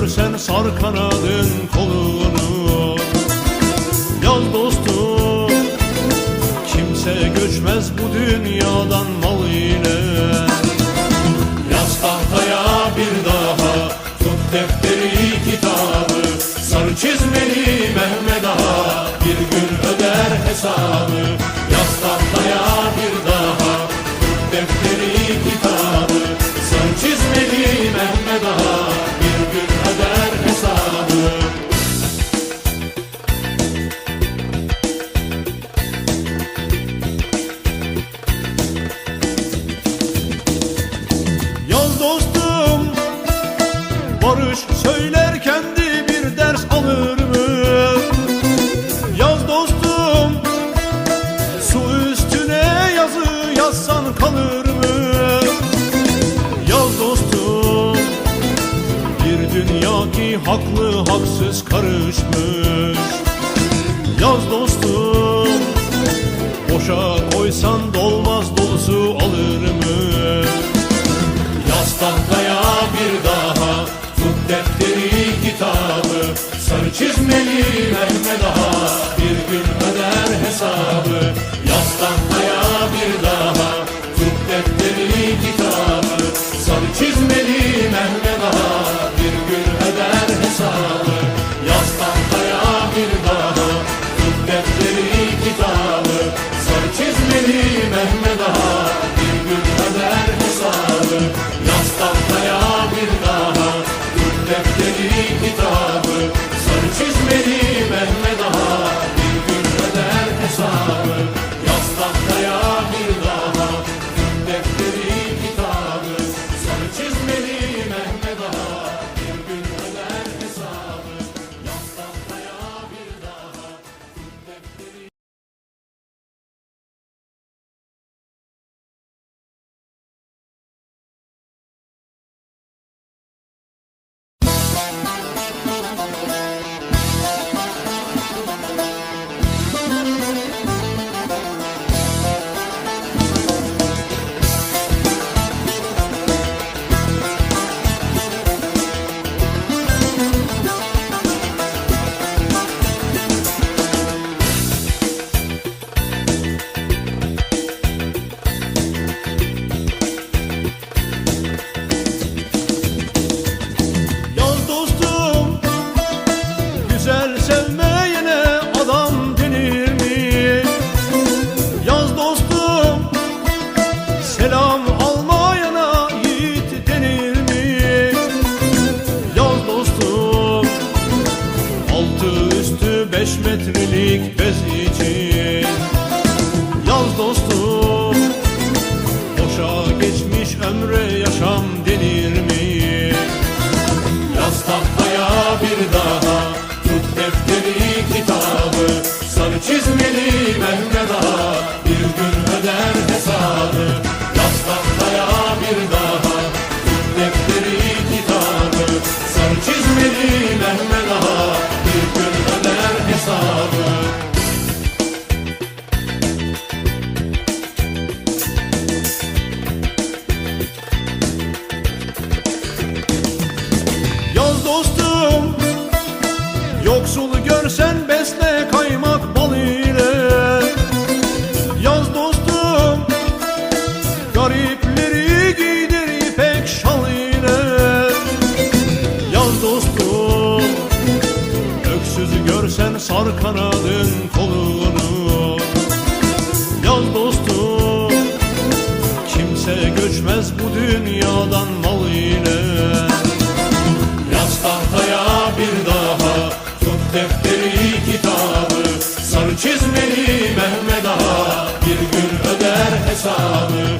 Görsen sar kanadın kolunu. Yaz dostum Kimse göçmez bu dünyadan mal ile Yaz tahtaya bir daha Tut defteri kitabı. Sarı çizmeli Mehmet Ağa Bir gün öder hesabı. haklı haksız karışmış. Yaz dostum Boşa koysan dolmaz dolusu alır mı? Yaz tahtaya bir daha Tut defteri kitabı. Sarı çizmeli verme daha. ik busy. Çizmeli Mehmet Ağa bir gün öder hesabı.